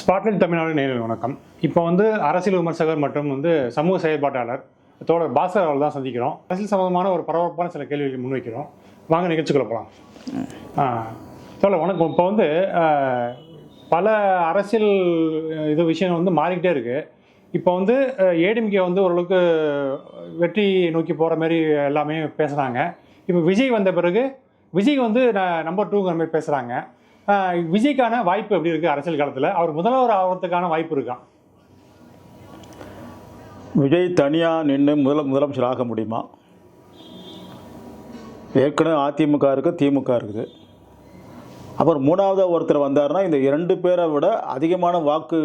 Spotlight Tamil Nadu நேரில் வணக்கம். இப்போ வந்து அரசியல் விமர்சகர் மற்றும் வந்து சமூக செயற்பாட்டாளர் தோழர் பாஸ்கர் அவர்கள் தான் சந்திக்கிறோம். அரசியல் சம்பந்தமான ஒரு பரபரப்பான சில கேள்விகள் முன்வைக்கிறோம் வாங்க நிகழ்ச்சிக்குள்ள போகலாம் தோழர் வணக்கம். இப்போ வந்து பல அரசியல் இது விஷயம் வந்து மாறிக்கிட்டே இருக்குது இப்போ வந்து ஏடிஎம்கே வந்து ஓரளவுக்கு வெற்றி நோக்கி போகிற மாதிரி எல்லாமே பேசுகிறாங்க இப்போ விஜய் வந்த பிறகு விஜய் வந்து நம்பர் டூங்கிற மாதிரி பேசுகிறாங்க விஜய்க்கான வாய்ப்பு எப்படி இருக்குது அரசியல் காலத்தில்? அவர் முதல்வர் ஆகிறதுக்கான வாய்ப்பு இருக்கா? விஜய் தனியாக நின்று முதல முதலமைச்சர் ஆக முடியுமா? ஏற்கனவே அதிமுக இருக்குது திமுக இருக்குது. அப்புறம் மூணாவதாக ஒருத்தர் வந்தாருன்னா இந்த இரண்டு பேரை விட அதிகமான வாக்கு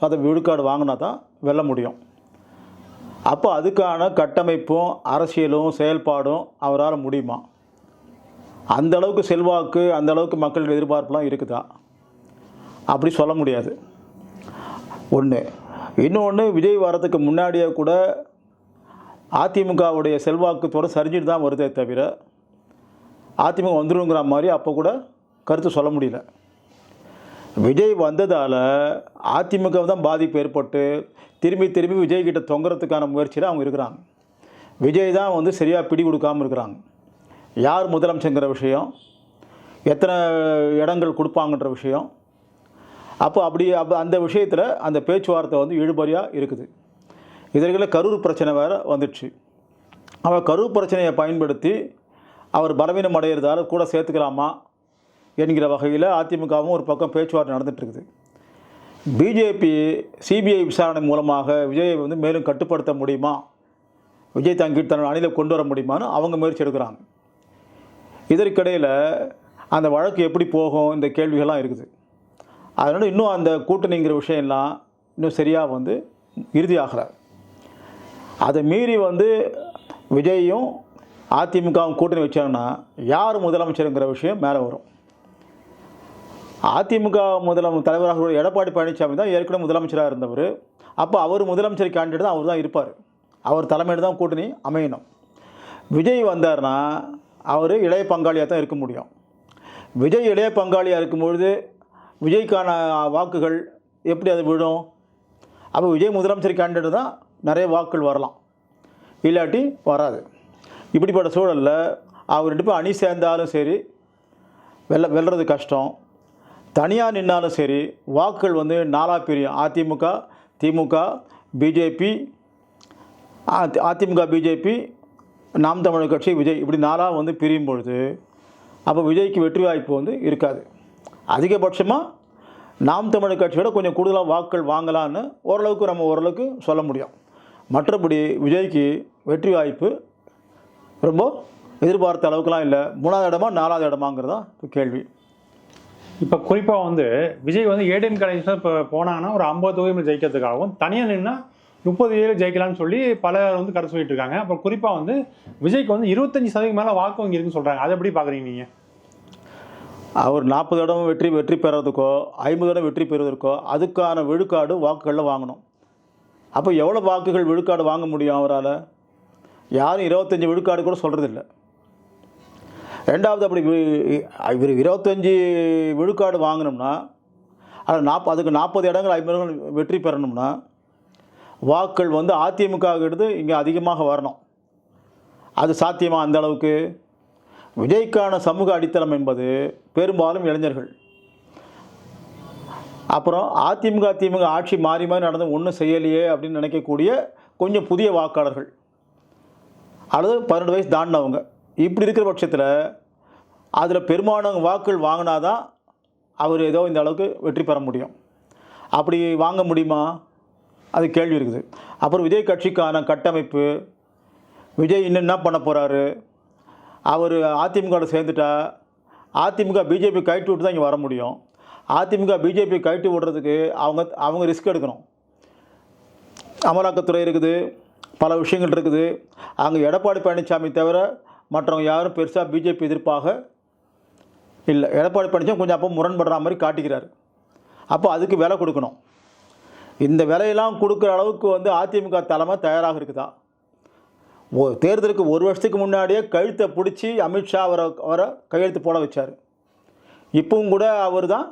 சத விழுக்காடு வாங்கினா தான் வெல்ல முடியும். அப்போ அதுக்கான கட்டமைப்பும் அரசியலும் செயல்பாடும் அவரால் முடியுமா? அந்த அளவுக்கு செல்வாக்கு அந்த அளவுக்கு மக்கள் எதிர்பார்ப்புலாம் இருக்குதா? அப்படி சொல்ல முடியாது. ஒன்று இன்னொன்று விஜய் வாரத்துக்கு முன்னாடியே கூட அதிமுகவுடைய செல்வாக்கு தொடர் சரிஞ்சிட்டு தான் வருதே தவிர அதிமுக வந்துருங்கிற மாதிரி அப்போ கூட கருத்து சொல்ல முடியல. விஜய் வந்ததால் அதிமுக தான் பாதிப்பு ஏற்பட்டு திரும்பி திரும்பி விஜய்கிட்ட தொங்குறதுக்கான முயற்சியில் அவங்க இருக்கிறாங்க. விஜய் தான் வந்து சரியாக பிடி கொடுக்காமல் இருக்கிறாங்க. யார் முதலமைச்சங்கிற விஷயம்? எத்தனை இடங்கள் கொடுப்பாங்கன்ற விஷயம்? அப்போ அப்படி அப்போ அந்த விஷயத்தில் அந்த பேச்சுவார்த்தை வந்து இழுபறியாக இருக்குது. இதற்குள்ள கரூர் பிரச்சனை வேறு வந்துடுச்சு. அவர் கரூர் பிரச்சனையை பயன்படுத்தி அவர் பலவீனம் அடைகிறதால கூட சேர்த்துக்கலாமா என்கிற வகையில் அதிமுகவும் ஒரு பக்கம் பேச்சுவார்த்தை நடந்துகிட்ருக்குது இருக்குது பிஜேபி சிபிஐ விசாரணை மூலமாக விஜயை வந்து மேலும் கட்டுப்படுத்த முடியுமா? விஜய் தங்கிட்டு தன்னோட அணியில் கொண்டு வர முடியுமான்னு அவங்க முயற்சி எடுக்கிறாங்க. இதற்கிடையில் அந்த வழக்கு எப்படி போகும்? இந்த கேள்விகள்லாம் இருக்குது. அதனால் இன்னும் அந்த கூட்டணிங்கிற விஷயம்லாம் இன்னும் சரியாக வந்து இறுதியாகலை. அதை மீறி வந்து விஜயும் அதிமுகவும் கூட்டணி வச்சாங்கன்னா யார் முதலமைச்சருங்கிற விஷயம் மேலே வரும். அதிமுக முதலமை தலைவராக எடப்பாடி பழனிசாமி தான் ஏற்கனவே முதலமைச்சராக இருந்தவர். அப்போ அவர் முதலமைச்சர் கேண்டிடேட் தான் அவர் தான் இருப்பார். அவர் தலைமையில் தான் கூட்டணி அமையணும். விஜய் வந்தார்னா அவர் இளைய பங்காளியாக தான் இருக்க முடியும். விஜய் இளைய பங்காளியாக இருக்கும்பொழுது விஜய்க்கான வாக்குகள் எப்படி அது விழும்? அப்போ விஜய் முதலமைச்சர் கேண்டிடேட் தான் நிறைய வாக்குகள் வரலாம். இல்லாட்டி வராது. இப்படிப்பட்ட சூழலில் அவர் ரெண்டு பேரும் அணி சேர்ந்தாலும் சரி வெல்ல வெல்றது கஷ்டம். தனியாக நின்னாலும் சரி வாக்குகள் வந்து நாலாக பிரியும். அதிமுக திமுக பிஜேபி அதிமுக பிஜேபி நாம் தமிழர் கட்சி விஜய் இப்படி நாளாக வந்து பிரியும் பொழுது அப்போ விஜய்க்கு வெற்றி வாய்ப்பு வந்து இருக்காது. அதிகபட்சமாக நாம் தமிழர் கட்சியோட கொஞ்சம் கூடுதலாக வாக்குகள் வாங்கலான்னு ஓரளவுக்கு நம்ம ஓரளவுக்கு சொல்ல முடியும். மற்றபடி விஜய்க்கு வெற்றி வாய்ப்பு ரொம்ப எதிர்பார்த்த அளவுக்குலாம் இல்லை. மூணாவது இடமா நாலாவது இடமாங்கிறதா இப்போ கேள்வி. இப்போ குறிப்பாக வந்து விஜய் வந்து ஏடிஎம் கணேசன் இப்போ போனாங்கன்னா ஒரு ஐம்பது தொகுதிகள் ஜெயிக்கிறதுக்காகவும் தனியாக நின்னால் முப்பது ஏழு ஜெயிக்கலாம்னு சொல்லி பலர் வந்து கருத்து சொல்லிட்டு இருக்காங்க அப்புறம் குறிப்பாக வந்து விஜய்க்கு வந்து இருபத்தஞ்சு சதவீதம் மேலே வாக்கு வங்கி இருக்குன்னு சொல்கிறாங்க அதை எப்படி பார்க்குறீங்க நீங்கள் அவர் நாற்பது இடம் வெற்றி வெற்றி பெறதுக்கோ ஐம்பது இடம் வெற்றி பெறுவதற்கோ அதுக்கான விழுக்காடு வாக்குகளில் வாங்கணும். அப்போ எவ்வளோ வாக்குகள் விழுக்காடு வாங்க முடியும் அவரால்? யாரும் இருபத்தஞ்சி விழுக்காடு கூட சொல்கிறதில்ல ரெண்டாவது அப்படி இவர் இருபத்தஞ்சி விழுக்காடு வாங்கினோம்னா அதில் நாற்ப அதுக்கு நாற்பது இடங்கள் ஐம்பது இடங்கள் வெற்றி பெறணும்னா வாக்குகள் வந்து அதிமுக எடுத்து இங்கே அதிகமாக வரணும். அது சாத்தியமாக அந்த அளவுக்கு? விஜய்க்கான சமூக அடித்தளம் என்பது பெரும்பாலும் இளைஞர்கள். அப்புறம் அதிமுக திமுக ஆட்சி மாறி மாறி நடந்து ஒன்றும் செய்யலையே அப்படின்னு நினைக்கக்கூடிய கொஞ்சம் புதிய வாக்காளர்கள். அல்லது பன்னெண்டு வயசு தாண்டினவங்க. இப்படி இருக்கிற பட்சத்தில் அதில் பெரும்பாலான வாக்குகள் வாங்கினாதான் அவர் ஏதோ இந்த அளவுக்கு வெற்றி பெற முடியும். அப்படி வாங்க முடியுமா? அது கேள்வி இருக்குது. அப்புறம் விஜய் கட்சிக்கான கட்டமைப்பு விஜய் இன்னும் என்ன பண்ண போகிறாரு அவர் அதிமுகவில் சேர்ந்துட்டா அதிமுக பிஜேபி கைட்டு விட்டு தான் இங்கே வர முடியும். அதிமுக பிஜேபி கைட்டு விடுறதுக்கு அவங்க அவங்க ரிஸ்க் எடுக்கணும். அமலாக்கத்துறை இருக்குது பல விஷயங்கள் இருக்குது. அங்கே எடப்பாடி பழனிசாமி தவிர மற்றவங்க யாரும் பெருசாக பிஜேபி எதிர்ப்பாக இல்லை. எடப்பாடி பழனிசாமி கொஞ்சம் அப்போ முரண்படுற மாதிரி காட்டிக்கிறார். அப்போ அதுக்கு விலை கொடுக்கணும். இந்த விலையெல்லாம் கொடுக்குற அளவுக்கு வந்து அதிமுக தலைமை தயாராக இருக்குதா? ஓ தேர்தலுக்கு ஒரு வருஷத்துக்கு முன்னாடியே கழுத்தை பிடிச்சி அமித்ஷா அவரை அவரை கையெழுத்து போட வச்சார். இப்பவும் கூட அவர் தான்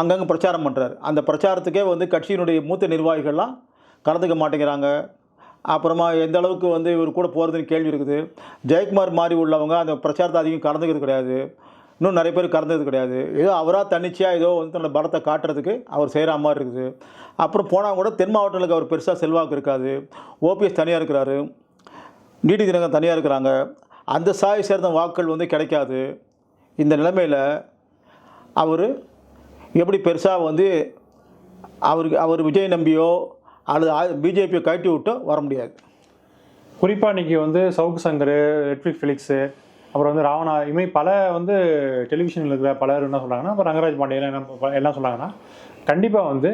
அங்கங்கே பிரச்சாரம் பண்ணுறாரு அந்த பிரச்சாரத்துக்கே வந்து கட்சியினுடைய மூத்த நிர்வாகிகள்லாம் கலந்துக்க மாட்டேங்கிறாங்க. அப்புறமா எந்த அளவுக்கு வந்து இவர் கூட போகிறதுன்னு கேள்வி இருக்குது. ஜெயக்குமார் மாதிரி உள்ளவங்க அந்த பிரச்சாரத்தை அதிகம் கலந்துக்கிறது கிடையாது. இன்னும் நிறைய பேர் கறந்தது கிடையாது. ஏதோ அவராக தன்னிச்சையாக ஏதோ வந்து தன்னோட பலத்தை காட்டுறதுக்கு அவர் செய்கிற மாதிரி இருக்குது. அப்புறம் போனால் கூட தென் மாவட்டங்களுக்கு அவர் பெருசாக செல்வாக்கு இருக்காது. ஓபிஎஸ் தனியாக இருக்கிறாரு. நீடி தினகரன் தனியாக இருக்கிறாங்க. அந்த சாயை சேர்ந்த வாக்குகள் வந்து கிடைக்காது. இந்த நிலைமையில் அவர் எப்படி பெருசாக வந்து அவருக்கு அவர் விஜய் நம்பியோ அல்லது பிஜேபியை கழட்டி விட்டோ வர முடியாது. குறிப்பாக இன்றைக்கி வந்து சவுக்கு சங்கர் நெட்ஃப்ளிக்ஸ் ஃபிலிக்ஸு அப்புறம் வந்து ராவணா இதுமாதிரி பல வந்து டெலிவிஷனில் இருக்கிற பலர் என்ன சொல்கிறாங்கன்னா இப்போ ரங்கராஜ் பாண்டியன் என்ன என்ன சொல்கிறாங்கன்னா கண்டிப்பாக வந்து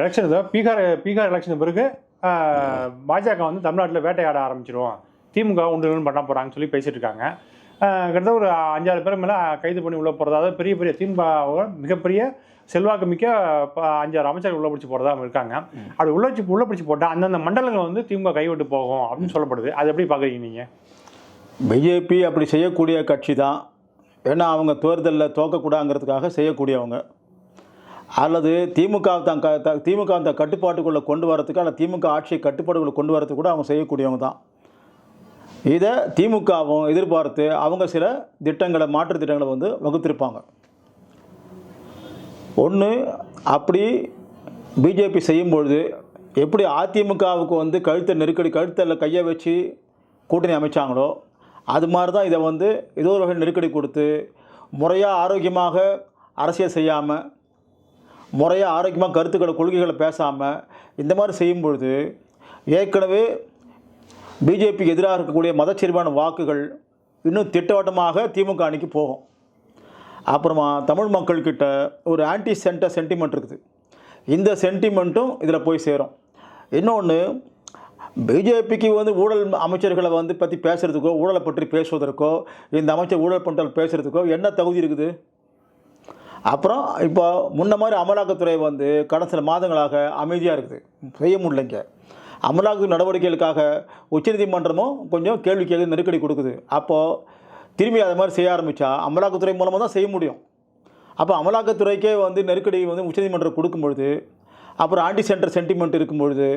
எலெக்ஷன் பீகார் பீகார் எலெக்ஷன் பிறகு பாஜக வந்து தமிழ்நாட்டில் வேட்டையாட ஆரம்பிச்சிரும் திமுக உண்டு பண்ண போகிறாங்கன்னு சொல்லி பேசிட்டு இருக்காங்க. கிட்டத்தட்ட ஒரு அஞ்சாறு பேர் மேலே கைது பண்ணி உள்ள போகிறதா பெரிய பெரிய திமுக மிகப்பெரிய செல்வாக்கு மிக்க அஞ்சாறு அமைச்சர்கள் உள்ள பிடிச்சி போகிறதா இருக்காங்க. அப்படி உள்ள பிடிச்சி உள்ள பிடிச்சி போட்டால் அந்தந்த மண்டலங்கள் வந்து திமுக கைவிட்டு போகும் அப்படின்னு சொல்லப்படுது. அது எப்படி பார்க்குறீங்க நீங்கள் பிஜேபி அப்படி செய்யக்கூடிய கட்சி தான். ஏன்னா அவங்க தேர்தலில் தோக்கக்கூடாங்கிறதுக்காக செய்யக்கூடியவங்க. அல்லது திமுக தான் க திமுக அந்த கட்டுப்பாட்டுக்குள்ளே கொண்டு வரதுக்கு அல்லது திமுக ஆட்சியை கட்டுப்பாட்டுக்குள்ளே கொண்டு வரதுக்கு கூட அவங்க செய்யக்கூடியவங்க தான். இதை திமுகவும் எதிர்பார்த்து அவங்க சில திட்டங்களை மாற்று திட்டங்களை வந்து வகுத்திருப்பாங்க. ஒன்று அப்படி பிஜேபி செய்யும்பொழுது எப்படி அதிமுகவுக்கு வந்து கழுத்தை நெருக்கடி கழுத்தில் கையை வச்சு கூட்டணி அமைச்சாங்களோ அது மாதிரி தான் இதை வந்து ஏதோ ஒரு வகையில் நெருக்கடி கொடுத்து முறையாக ஆரோக்கியமாக அரசியல் செய்யாமல் முறையாக ஆரோக்கியமாக கருத்துக்களை கொள்கைகளை பேசாமல் இந்த மாதிரி செய்யும் பொழுது ஏற்கனவே பிஜேபிக்கு எதிராக இருக்கக்கூடிய மதச்சரிவான வாக்குகள் இன்னும் திட்டவட்டமாக திமுக அணிக்கு போகும். அப்புறமா தமிழ் மக்கள்கிட்ட ஒரு ஆன்டி சென்டர் சென்டிமெண்ட் இருக்குது. இந்த சென்டிமெண்ட்டும் இதில் போய் சேரும். இன்னொன்று பிஜேபிக்கு வந்து ஊழல் அமைச்சர்களை வந்து பற்றி பேசுகிறதுக்கோ ஊழலை பற்றி பேசுவதற்கோ இந்த அமைச்சர் ஊழல் பண்ணுறது பேசுகிறதுக்கோ என்ன தகுதி இருக்குது? அப்புறம் இப்போ முன்ன மாதிரி அமலாக்கத்துறை வந்து கடந்த சில மாதங்களாக அமைதியாக இருக்குது. செய்ய முடியலைங்க அமலாக்க நடவடிக்கைகளுக்காக உச்சநீதிமன்றமும் கொஞ்சம் கேள்வி கேள்வி நெருக்கடி கொடுக்குது. அப்போது திரும்பி அதை மாதிரி செய்ய ஆரம்பித்தா அமலாக்கத்துறை மூலமாக தான் செய்ய முடியும். அப்போ அமலாக்கத்துறைக்கே வந்து நெருக்கடி வந்து உச்சநீதிமன்றம் கொடுக்கும் பொழுது அப்புறம் ஆன்டி சென்டர் சென்டிமெண்ட் இருக்கும் பொழுது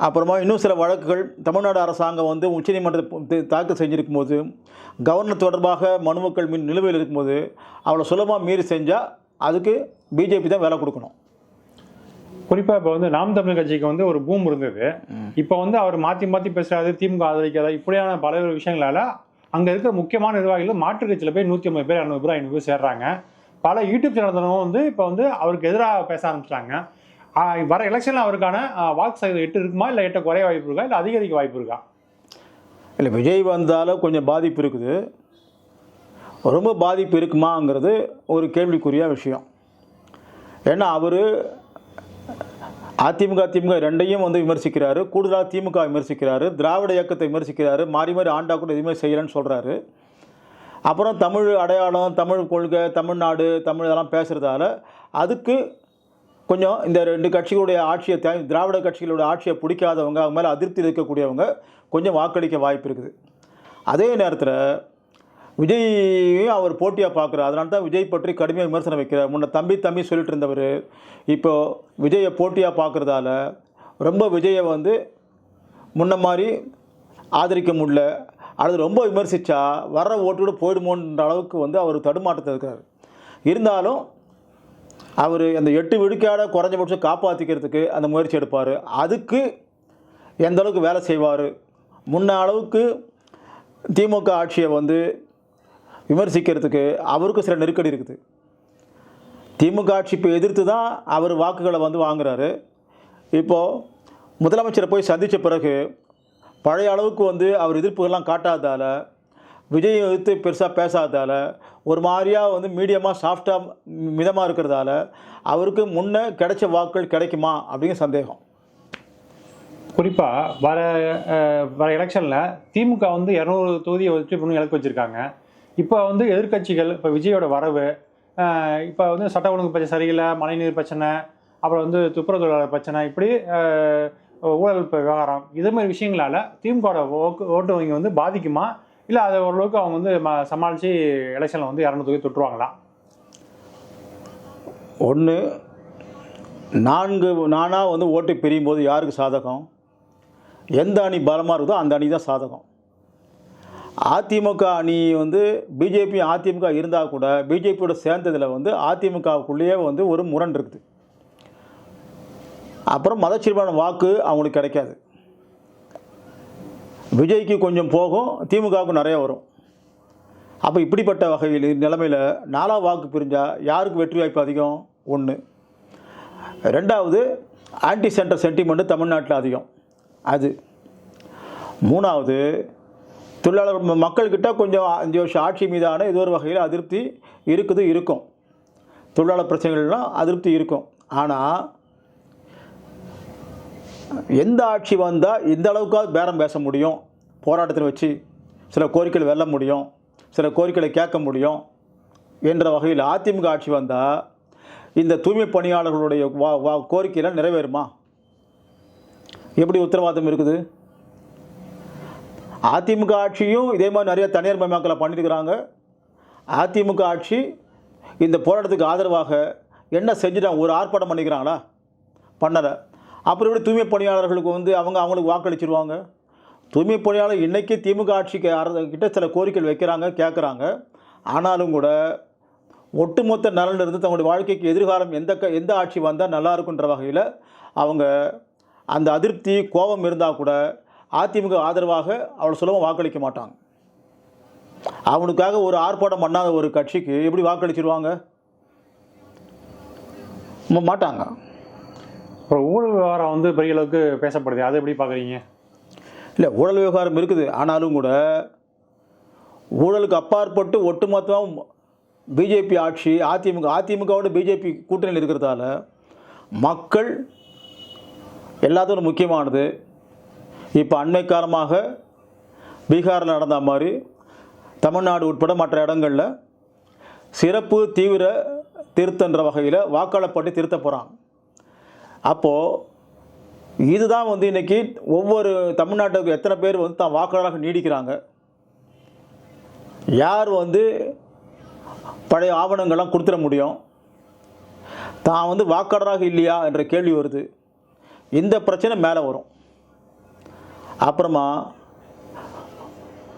அப்புறமா இன்னும் சில வழக்குகள். தமிழ்நாடு அரசாங்கம் வந்து உச்சநீதிமன்றத்தை தாக்கல் செஞ்சிருக்கும் போது கவர்னர் தொடர்பாக மனுக்கள் மின் நிலுவையில் இருக்கும்போது அவ்வளோ சுலபமாக மீறி செஞ்சால் அதுக்கு பிஜேபி தான் வேலை கொடுக்கணும். குறிப்பாக இப்போ வந்து நாம் தமிழ் கட்சிக்கு வந்து ஒரு பூம் இருந்தது. இப்போ வந்து அவர் மாற்றி மாற்றி பேசுறாரு திமுக ஆதரிக்காத இப்படியான பல விஷயங்களால அங்கே இருக்கிற முக்கியமான நிர்வாகிகள் மாற்றுக் கட்சியில் போய் நூற்றி ஐம்பது பேர் இரநூறு பேர் ஐநூறு பேர் சேர்றாங்க. பல யூடியூப் சேனல்களும் வந்து இப்போ வந்து அவருக்கு எதிராக பேச ஆரம்பிச்சிட்டாங்க. வர எலெக்ஷனில் அவருக்கான வாக்கு சதவீதம் எட்டு இருக்குமா? இல்லை எட்ட குறைய வாய்ப்பு இருக்கா? இல்லை அதிகரிக்க வாய்ப்பு இருக்கா? இல்லை விஜய் வந்தாலும் கொஞ்சம் பாதிப்பு இருக்குது. ரொம்ப பாதிப்பு இருக்குமாங்கிறது ஒரு கேள்விக்குரிய விஷயம். ஏன்னா அவர் அதிமுக திமுக ரெண்டையும் வந்து விமர்சிக்கிறாரு. கூடுதலாக திமுக விமர்சிக்கிறாரு. திராவிட இயக்கத்தை விமர்சிக்கிறாரு. மாறி மாறி ஆண்டா கூட எதுவுமே செய்யலைன்னு சொல்கிறாரு அப்புறம் தமிழ் அடையாளம் தமிழ் கொள்கை தமிழ்நாடு தமிழ் இதெல்லாம் பேசுகிறதால அதுக்கு கொஞ்சம் இந்த ரெண்டு கட்சிகளுடைய ஆட்சியை திராவிட கட்சிகளுடைய ஆட்சியை பிடிக்காதவங்க அவங்க மேலே அதிருப்தி இருக்கக்கூடியவங்க கொஞ்சம் வாக்களிக்க வாய்ப்பு இருக்குது. அதே நேரத்தில் விஜயையும் அவர் போட்டியாக பார்க்குறார். அதனால தான் விஜய் பற்றி கடுமையாக விமர்சனம் வைக்கிறார். முன்ன தம்பி தம்பி சொல்லிட்டு இருந்தவர் இப்போது விஜயை போட்டியாக பார்க்குறதால ரொம்ப விஜயை வந்து முன்ன மாதிரி ஆதரிக்க முடியல. அல்லது ரொம்ப விமர்சித்தா வர்ற ஓட்டோடு போயிடுமோன்ற அளவுக்கு வந்து அவர் தடுமாற்றத்தில் இருக்கிறார் இருந்தாலும் அவர் அந்த எட்டு விழுக்காட குறைஞ்சபட்சம் காப்பாற்றிக்கிறதுக்கு அந்த முயற்சி எடுப்பார். அதுக்கு எந்த அளவுக்கு வேலை செய்வார்? முன்ன அளவுக்கு திமுக ஆட்சியை வந்து விமர்சிக்கிறதுக்கு அவருக்கு சில நெருக்கடி இருக்குது. திமுக ஆட்சி இப்போ எதிர்த்து தான் அவர் வாக்குகளை வந்து வாங்குறாரு. இப்போது முதலமைச்சரை போய் சந்தித்த பிறகு பழைய அளவுக்கு வந்து அவர் எதிர்ப்புகள்லாம் காட்டாததால் விஜய் எதிர்த்து பெருசாக பேசாததால் ஒரு மாதிரியாக வந்து மீடியமாக சாஃப்டாக மிதமாக இருக்கிறதால அவருக்கு முன்னே கிடைச்ச வாக்குகள் கிடைக்குமா அப்படிங்கிற சந்தேகம். குறிப்பாக வர வர எலெக்ஷனில் திமுக வந்து இரநூறு தொகுதியை வச்சு இன்னும் இலக்கு வச்சுருக்காங்க. இப்போ வந்து எதிர்க்கட்சிகள் இப்போ விஜயோட வரவு இப்போ வந்து சட்ட ஒழுங்கு பிரச்சனை சரியில்லை மழைநீர் பிரச்சனை அப்புறம் வந்து துப்புரவு தொழிலாளர் பிரச்சனை இப்படி ஊழல் விவகாரம் இது மாதிரி திமுகவோட ஓட்டு ஓட்டு வங்கி வந்து பாதிக்குமா? இல்லை அதை ஓரளவுக்கு அவங்க வந்து ம சமாளித்து எலெக்ஷனில் வந்து இரநூறு தொகுதி தொட்டுருவாங்களா? ஒன்று நான்கு நானாக வந்து ஓட்டு பிரியும் போது யாருக்கு சாதகம்? எந்த அணி பலமாக இருக்குதோ அந்த அணி தான் சாதகம். அதிமுக அணி வந்து பிஜேபி அதிமுக இருந்தால் கூட பிஜேபியோட சேர்ந்ததில் வந்து அதிமுகவுக்குள்ளேயே வந்து ஒரு முரண் இருக்குது. அப்புறம் மதச்சிறுபான வாக்கு அவங்களுக்கு கிடைக்காது. விஜய்க்கு கொஞ்சம் போகும் திமுகவுக்கு நிறைய வரும். அப்போ இப்படிப்பட்ட வகையில் நிலைமையில் நாலா வாக்கு பிரிஞ்சால் யாருக்கு வெற்றி வாய்ப்பு அதிகம்? ஒன்று ரெண்டாவது ஆன்டி சென்டர் சென்டிமெண்ட்டு தமிழ்நாட்டில் அதிகம். அது. மூணாவது தொழிலாளர் மக்கள்கிட்ட கொஞ்சம் அஞ்சு வருஷம் ஆட்சி மீதான ஏதோ ஒரு வகையில் அதிருப்தி இருக்குது இருக்கும். தொழிலாளர் பிரச்சனைகள்லாம் அதிருப்தி இருக்கும். ஆனால் எந்த ஆட்சி வந்தால் எந்த அளவுக்காவது பேரம் பேச முடியும்? போராட்டத்தில் வச்சு சில கோரிக்கைகள் வெல்ல முடியும் சில கோரிக்கைகளை கேட்க முடியும் என்ற வகையில் அதிமுக ஆட்சி வந்தால் இந்த தூய்மை பணியாளர்களுடைய வா வா கோரிக்கையெல்லாம் நிறைவேறுமா? எப்படி உத்தரவாதம் இருக்குது? அதிமுக ஆட்சியும் இதே மாதிரி நிறைய தனியார் மயமாக்கலை பண்ணியிருக்கிறாங்க அதிமுக ஆட்சி இந்த போராட்டத்துக்கு ஆதரவாக என்ன செஞ்சுட்டாங்க ஒரு ஆர்ப்பாட்டம் பண்ணிக்கிறாங்களா? பண்ணலை. அப்புறம் எப்படி தூய்மை பணியாளர்களுக்கு வந்து அவங்க அவங்களுக்கு வாக்களிச்சிருவாங்க? தூய்மை பணியாளர் இன்றைக்கி திமுக ஆட்சிக்கு கிட்ட சில கோரிக்கைகள் வைக்கிறாங்க கேட்குறாங்க ஆனாலும் கூட ஒட்டுமொத்த நலன் இருந்து தங்களுடைய வாழ்க்கைக்கு எதிர்காலம் எந்த க எந்த ஆட்சி வந்தால் நல்லா இருக்குன்ற வகையில் அவங்க அந்த அதிருப்தி கோபம் இருந்தால் கூட அதிமுக ஆதரவாக அவ்வளோ சுலபம் வாக்களிக்க மாட்டாங்க. அவனுக்காக ஒரு ஆர்ப்பாட்டம் பண்ணாத ஒரு கட்சிக்கு எப்படி வாக்களிச்சிருவாங்க? மாட்டாங்க. அப்புறம் ஊழல் விவகாரம் வந்து பெரிய அளவுக்கு பேசப்படுது. அதை எப்படி பார்க்குறீங்க? இல்லை ஊழல் விவகாரம் இருக்குது. ஆனாலும் கூட ஊழலுக்கு அப்பாற்பட்டு ஒட்டுமொத்தம் பிஜேபி ஆட்சி அதிமுக அதிமுகவோட பிஜேபி கூட்டணியில் இருக்கிறதால மக்கள் எல்லாத்தோட முக்கியமானது. இப்போ அண்மை காலமாக பீகாரில் நடந்த மாதிரி தமிழ்நாடு உட்பட மற்ற இடங்களில் சிறப்பு தீவிர திருத்தன்ற வகையில் வாக்காளர் பட்டி திருத்த போகிறாங்க அப்போது இதுதான் வந்து இன்றைக்கி ஒவ்வொரு தமிழ்நாட்டுக்கு எத்தனை பேர் வந்து தான் வாக்காளராக நீடிக்கிறாங்க. யார் வந்து பழைய ஆவணங்கள்லாம் கொடுத்துட முடியும்? தான் வந்து வாக்காளராக இல்லையா என்ற கேள்வி வருது. இந்த பிரச்சனை மேலே வரும். அப்புறமா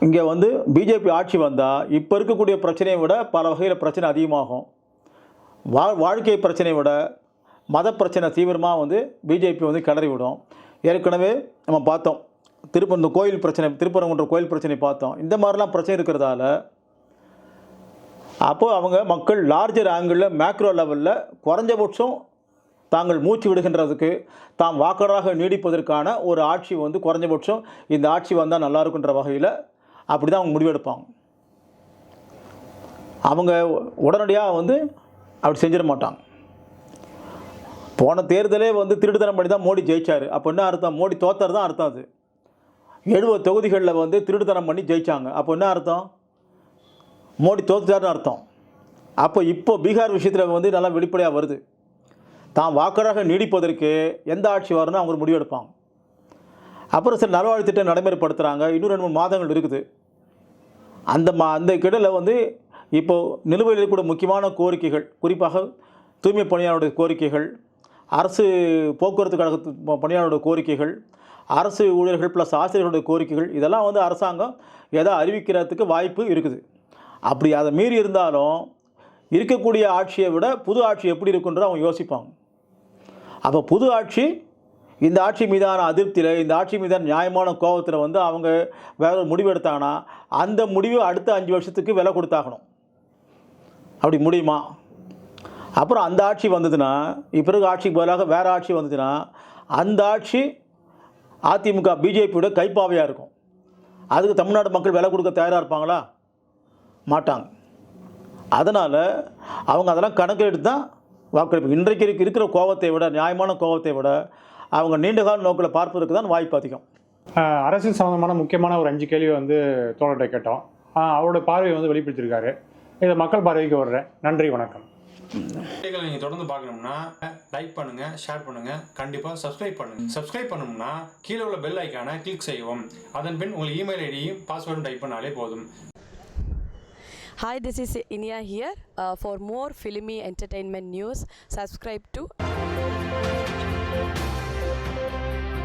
இங்கே வந்து பிஜேபி ஆட்சி வந்தால் இப்போ இருக்கக்கூடிய பிரச்சனையை விட பல வகையில் பிரச்சனை அதிகமாகும். வா வாழ்க்கை பிரச்சனையை விட மத பிரச்சனை தீவிரமாக வந்து பிஜேபி வந்து கிளறி விடும். ஏற்கனவே நம்ம பார்த்தோம். திருப்ப இந்த கோயில் பிரச்சனை திருப்பரங்குன்ற கோயில் பிரச்சனை பார்த்தோம். இந்த மாதிரிலாம் பிரச்சனை இருக்கிறதால அப்போது அவங்க மக்கள் லார்ஜர் ஆங்கிளில் மேக்ரோ லெவலில் குறைஞ்சபட்சம் தாங்கள் மூச்சு விடுகின்றதுக்கு தாம் வாக்காளராக நீடிப்பதற்கான ஒரு ஆட்சி வந்து குறைஞ்சபட்சம் இந்த ஆட்சி வந்தால் நல்லா இருக்குன்ற வகையில் அப்படி தான் அவங்க முடிவெடுப்பாங்க. அவங்க உடனடியாக வந்து அப்படி செஞ்சிட மாட்டாங்க. போன தேர்தலே வந்து திருடுதனம் பண்ணி தான் மோடி ஜெயிச்சார். அப்போ என்ன அர்த்தம்? மோடி தோத்தர் தான் அர்த்தம் அது. எழுபது தொகுதிகளில் வந்து திருடுதனம் பண்ணி ஜெயிச்சாங்க. அப்போ என்ன அர்த்தம்? மோடி தோத்துட்டார்னு அர்த்தம். அப்போ இப்போ பீகார் விஷயத்தில் வந்து நல்லா வெளிப்படையாக வருது. தான் வாக்காளராக நீடிப்பதற்கு எந்த ஆட்சி வரணும் அவங்க முடிவெடுப்பாங்க அப்புறம் சில நல்வாழ்வு திட்டம் நடைமுறைப்படுத்துகிறாங்க இன்னும் ரெண்டு மூணு மாதங்கள் இருக்குது. அந்த மா அந்த கிடலில் வந்து இப்போது நிலுவையில் கூட முக்கியமான கோரிக்கைகள் குறிப்பாக தூய்மை பணியாளருடைய கோரிக்கைகள் அரசு போக்குவரத்து கழகத்து ப- கோரிக்கைகள் அரசு ஊழியர்கள் ப்ளஸ் ஆசிரியர்களுடைய கோரிக்கைகள் இதெல்லாம் வந்து அரசாங்கம் எதா அறிவிக்கிறதுக்கு வாய்ப்பு இருக்குது. அப்படி அதை மீறி இருந்தாலும் இருக்கக்கூடிய ஆட்சியை விட புது ஆட்சி எப்படி இருக்குன்ற அவங்க யோசிப்பாங்க. அப்போ புது ஆட்சி இந்த ஆட்சி மீதான அதிருப்தியில் இந்த ஆட்சி மீதான நியாயமான கோபத்தில் வந்து அவங்க வேற ஒரு முடிவு எடுத்தாங்கன்னா அந்த முடிவு அடுத்த அஞ்சு வருஷத்துக்கு விலை கொடுத்தாகணும். அப்படி முடியுமா? அப்புறம் அந்த ஆட்சி வந்ததுன்னா இப்போ ஆட்சிக்கு பதிலாக வேறு ஆட்சி வந்ததுன்னா அந்த ஆட்சி அதிமுக பிஜேபியோட கைப்பாவையாக இருக்கும். அதுக்கு தமிழ்நாடு மக்கள் விலை கொடுக்க தயாராக இருப்பாங்களா? மாட்டாங்க. அதனால் அவங்க அதெல்லாம் கணக்கில் எடுத்து தான் வாக்களிப்பு. இன்றைக்கு இருக்கிற கோபத்தை விட நியாயமான கோபத்தை விட அவங்க நீண்டகால நோக்கில் பார்ப்பதற்கு தான் வாய்ப்பு அதிகம். அரசியல் சம்மந்தமான முக்கியமான ஒரு அஞ்சு கேள்வி வந்து தோழர்கிட்ட கேட்டோம். அவரோட பார்வையை வந்து வெளிப்படுத்தியிருக்காரு. இதை மக்கள் பார்வைக்கு வர்றேன். நன்றி வணக்கம். நீங்கள் தொடர்ந்து பார்க்கணும்னா லைக் பண்ணுங்க ஷேர் பண்ணுங்க கண்டிப்பாக சப்ஸ்கிரைப் பண்ணுங்க. சப்ஸ்கிரைப் பண்ணணும்னா கீழே உள்ள பெல் ஐக்கானை கிளிக் செய்யவும். அதன் பின் உங்கள் இமெயில் ஐடியும் பாஸ்வேர்டும் டைப் பண்ணாலே போதும். Hi, this is Inia here. Uh, for more filmy entertainment news, subscribe to